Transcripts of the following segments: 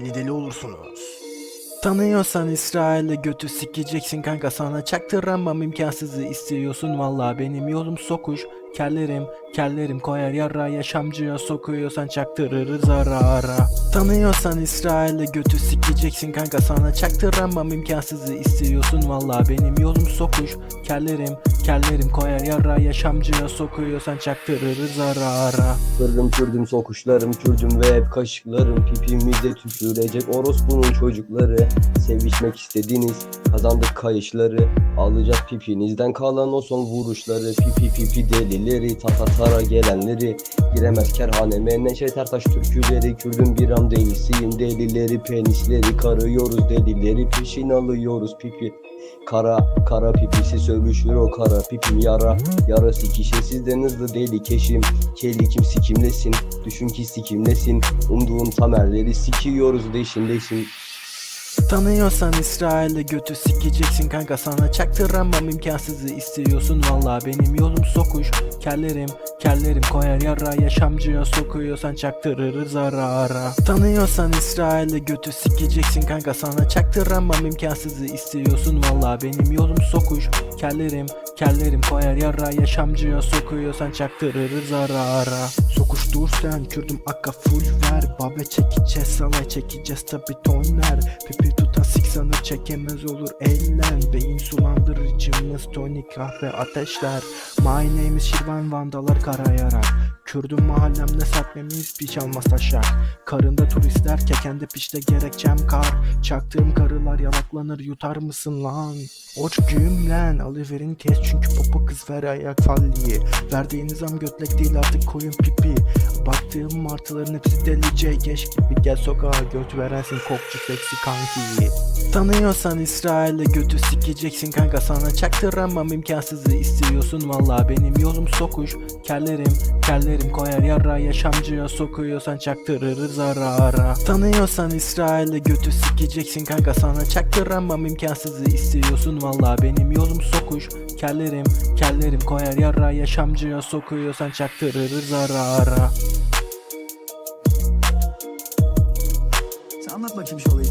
izliyorsunuz. Tanıyorsan İsrail'e götü sikeceksin kanka sana çaktıramam imkansızı istiyorsun valla benim yolum sokuş Kellerim, kellerim koyar yara yaşamcıya sokuyorsan çaktırırız ara ara. Tanıyorsan İsrail'e götü sikeceksin kanka sana çaktıramam imkansızı istiyorsun. Valla benim yolum sokuş. Kellerim, kellerim koyar yara yaşamcıya sokuyorsan çaktırırız ara ara. Kırdım kürdüm sokuşlarım kürdüm ve hep kaşıklarım. Pipimize tükürecek orospunun çocukları. Sevişmek istediniz kazandık kayışları. Alacağız pipinizden kalan o son vuruşları. Pipi pipi delileri tatatara gelenleri Giremez kerhaneme Neşet Ertaş türküleri. Kürdüm bir an değilsin delileri penisleri Karıyoruz delileri peşin alıyoruz. Pipi Kara kara pipisi sövüşür o kara pipim yara. Yara sikişe sizden hızlı deli keşim. Keli kim sikimlesin? Düşün ki sikimlesin. Umduğun tamerleri sikiyoruz deşin deşin Tanıyorsan İsrail'e götü sikeceksin kanka. Sana çaktıramam imkansızı istiyorsun. Valla benim yolum sokuş. Kellerim, kellerim koyar yara. Yaşamcıya sokuyorsan çaktırırız ara ara. Tanıyorsan İsrail'e götü sikeceksin kanka. Sana çaktıramam imkansızı istiyorsun. Valla benim yolum sokuş. Kellerim, kellerim koyar yara yaşamcıya sokuyorsan çaktırırız ara ara. Sokuş dur sen Kürdüm akka full ver. Babe çekeceğiz salay çekeceğiz tabi tonlar Pipi tutan sik sanır çekemez olur ellen Beyin sulandırıcımız tonik kahve ateşler. My name is Şirvan Vandalar karayarak. Kürdüm mahallemde serpmemiz piç almaz taşak Karında turistler kekende piçte gerekçem kar. Çaktığım karılar yalaklanır yutar mısın lan? Oç güğüm lan alıverin kes çünkü popo kız ver ayak falliye Verdiğiniz zam götlek değil artık koyun pipi. Baktığım martıların hepsi delice geç gibi Gel sokağa. Göt verensin kokçu seksi kanki Tanıyorsan İsrail'e götü sikeceksin kanka sana çaktıramam imkansızı istiyorsun. Valla benim yolum sokuş Kellerim, kellerim koyar yara yaşamcıya sokuyorsan çaktırırız ara ara Tanıyorsan İsrail'e götü sikeceksin kanka sana çaktıramam imkansızı istiyorsun. Valla benim yolum sokuş Kellerim, kellerim koyar yara yaşamcıya sokuyorsan çaktırırız ara ara Sen anlat bakayım şu olayı.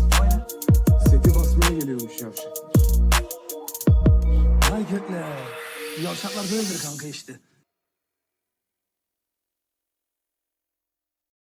Yavşaklar böyledir kanka işte.